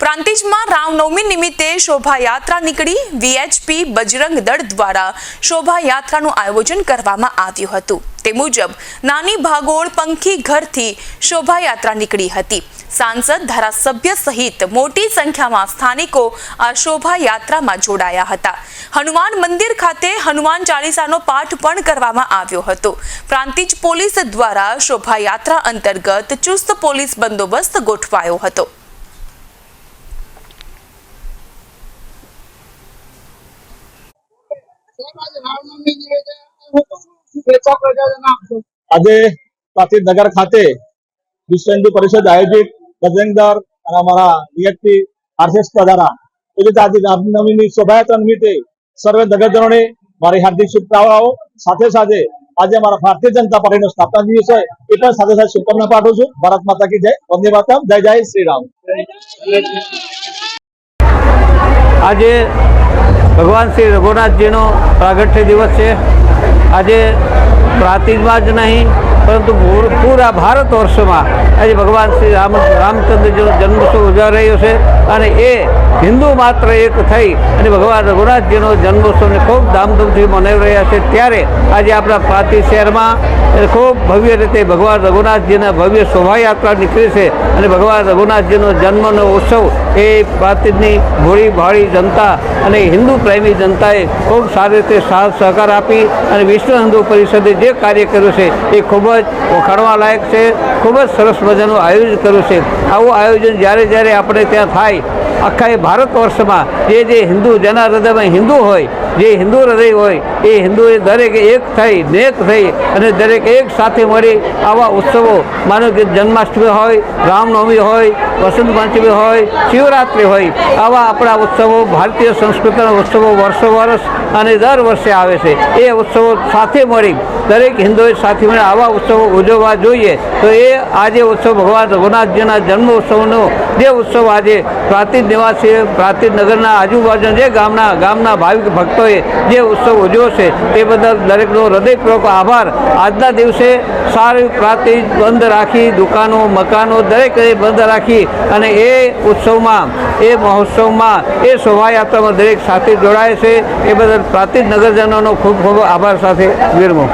પ્રાંતિજમાં રામનવમી નિમિત્તે શોભાયાત્રા નીકળી વીએચપી બજરંગ દળ દ્વારા શોભાયાત્રાનું આયોજન કરવામાં આવ્યું હતું. તે મુજબ નાની ભાગોળ પંખી ઘરથી શોભાયાત્રા નીકળી હતી. સાંસદ, ધારાસભ્ય સહિત મોટી સંખ્યામાં સ્થાનિકો આ શોભાયાત્રામાં જોડાયા હતા. હનુમાન મંદિર ખાતે હનુમાન ચાલીસાનો પાઠ પણ કરવામાં આવ્યો હતો. પ્રાંતિજ પોલીસ દ્વારા શોભાયાત્રા અંતર્ગત ચુસ્ત પોલીસ બંદોબસ્ત ગોઠવાયો હતો. આજે પ્રાચીન નગર ખાતે વિશ્વહિન્દુ પરિષદ આયોજિત બજરંગ અને અમારા વીએચપી આરએસએસ દ્વારા એ આજે રામનવમીની શોભાયાત્રા નિમિત્તે સર્વે નગરજનોને મારી હાર્દિક શુભકામનાઓ. સાથે સાથે આજે અમારા ભારતીય જનતા પાર્ટીનો સ્થાપના દિવસ છે. એ પણ સાથે સાથે શુભકામના પાઠવું છું. ભારત માતા કી જય. વંદે માતરમ. જય જય શ્રી રામ. આજે ભગવાન શ્રી રઘુનાથજીનો પ્રાગટ્ય દિવસ છે. આજે પ્રાંતિજમાં જ નહીં પરંતુ પૂર- ભારત વર્ષમાં આજે ભગવાન શ્રી રામ, રામચંદ્રજીનો જન્મોત્સવ ઉજવાઈ રહ્યો છે અને એ હિન્દુ માત્ર એક થઈ અને ભગવાન રઘુનાથજીનો જન્મોત્સવને ખૂબ ધામધૂમથી મનાવી રહ્યા છે. ત્યારે આજે આપણા પ્રાંતિ શહેરમાં ખૂબ ભવ્ય રીતે ભગવાન રઘુનાથજીના ભવ્ય શોભાયાત્રા નીકળી છે અને ભગવાન રઘુનાથજીનો જન્મનો ઉત્સવ એ પ્રાંતિજની ભોળી ભાળી જનતા અને હિન્દુ પ્રેમી જનતાએ ખૂબ સારી રીતે સાથ સહકાર આપી અને વિશ્વ હિન્દુ પરિષદે જે કાર્ય કર્યું છે એ ખૂબ જ વખાણવા લાયક છે. ખૂબ જ સરસ મજાનું આયોજન કર્યું છે. આવું આયોજન જ્યારે જ્યારે આપણે ત્યાં થાય આખા એ ભારત વર્ષમાં જે જે હિન્દુ જેના હૃદયમાં હિન્દુ હોય, જે હિન્દુ હૃદય હોય, એ હિન્દુએ દરેક એક થઈ, નેક થઈ અને દરેક એક સાથે મળી આવા ઉત્સવો. માનો કે જન્માષ્ટમી હોય, રામનવમી હોય, વસંત પંચમી હોય, શિવરાત્રિ હોય, આવા આપણા ઉત્સવો ભારતીય સંસ્કૃતિના ઉત્સવો વર્ષો વર્ષ અને દર વર્ષે આવે છે. એ ઉત્સવો સાથે મળી દરેક હિન્દુએ સાથે મળી આવા ઉત્સવો ઉજવવા જોઈએ. તો એ આજે ઉત્સવ ભગવાન રઘુનાથજીના જન્મ ઉત્સવનો જે ઉત્સવ આજે પ્રાંતિજ નિવાસી નગરના આજુબાજુના જે ગામના ગામના ભાવિક ભક્તોએ જે ઉત્સવ ઉજવ્યો છે, તે બદલ દરેકનો હૃદયપૂર્વક આભાર. આજના દિવસે સારી પ્રાતિ બંધ રાખી, દુકાનો, મકાનો દરેક બંધ રાખી અને એ ઉત્સવમાં, એ મહોત્સવમાં, એ શોભાયાત્રામાં દરેક સાથે જોડાય છે. એ બદલ પ્રાતિજ નગરજનોનો ખૂબ ખૂબ આભાર સાથે વિરમો.